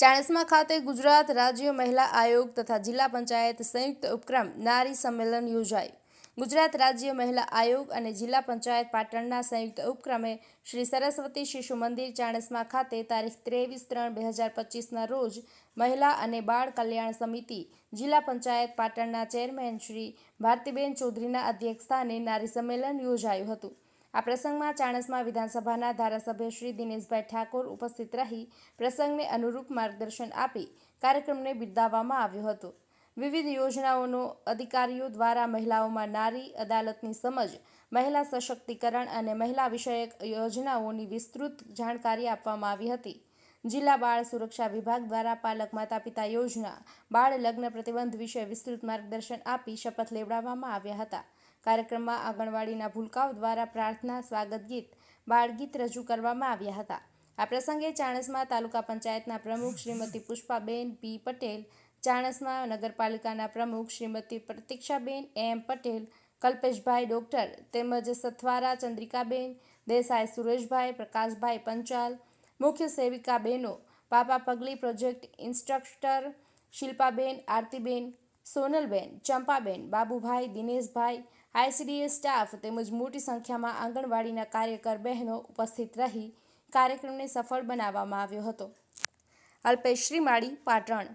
ચાણસ્મા ખાતે ગુજરાત રાજ્ય મહિલા આયોગ તથા જિલ્લા પંચાયત સંયુક્ત ઉપક્રમ નારી સંમેલન યોજાયું. ગુજરાત રાજ્ય મહિલા આયોગ અને જિલ્લા પંચાયત પાટણના સંયુક્ત ઉપક્રમે શ્રી સરસ્વતી શિશુ મંદિર ચાણસ્મા ખાતે તારીખ ત્રેવીસ ત્રણ બે હજાર પચીસના રોજ મહિલા અને બાળ કલ્યાણ સમિતિ, જિલ્લા પંચાયત પાટણના ચેરમેન શ્રી ભારતીબેન ચૌધરીના અધ્યક્ષસ્થાને નારી સંમેલન યોજાયું હતું. આ પ્રસંગમાં ચાણસમાં વિધાનસભાના ધારાસભ્ય શ્રી દિનેશભાઈ ઠાકોર ઉપસ્થિત રહી પ્રસંગને અનુરૂપ માર્ગદર્શન આપી કાર્યક્રમને બિરદાવવામાં આવ્યો હતો. વિવિધ યોજનાઓનો અધિકારીઓ દ્વારા મહિલાઓમાં નારી, અદાલતની સમજ, મહિલા સશક્તિકરણ અને મહિલા વિષયક યોજનાઓની વિસ્તૃત જાણકારી આપવામાં આવી હતી. જિલ્લા બાળ સુરક્ષા વિભાગ દ્વારા પાલક માતા પિતા યોજના, બાળ લગ્ન પ્રતિબંધ વિશે વિસ્તૃત માર્ગદર્શન આપી શપથ લેવડાવવામાં આવ્યા હતા. કાર્યક્રમમાં આંગણવાડીના ભૂલકાઓ દ્વારા પ્રાર્થના, સ્વાગત ગીત, બાળગીત રજૂ કરવામાં આવ્યા હતા. આ પ્રસંગે ચાણસમાં તાલુકા પંચાયતના પ્રમુખ શ્રીમતી પુષ્પાબેન પી પટેલ, ચાણસમાં નગરપાલિકાના પ્રમુખ શ્રીમતી પ્રતીક્ષાબેન એમ પટેલ, કલ્પેશભાઈ ડોક્ટર તેમજ સથવારા ચંદ્રિકાબેન, દેસાઈ સુરેશભાઈ, પ્રકાશભાઈ પંચાલ, મુખ્ય સેવિકા બહેનો Papa Pagli project instructor Shilpaben, Aartiben, Sonalben, Champaben, Babubhai, Dineshbhai ICDS staff તેમજ મોટી સંખ્યામાં આંગણવાડીના કાર્યકર બહેનો ઉપસ્થિત રહી કાર્યક્રમને સફળ બનાવવામાં આવ્યો હતો. અલ્પેશ શ્રીમાળી, પાટણ.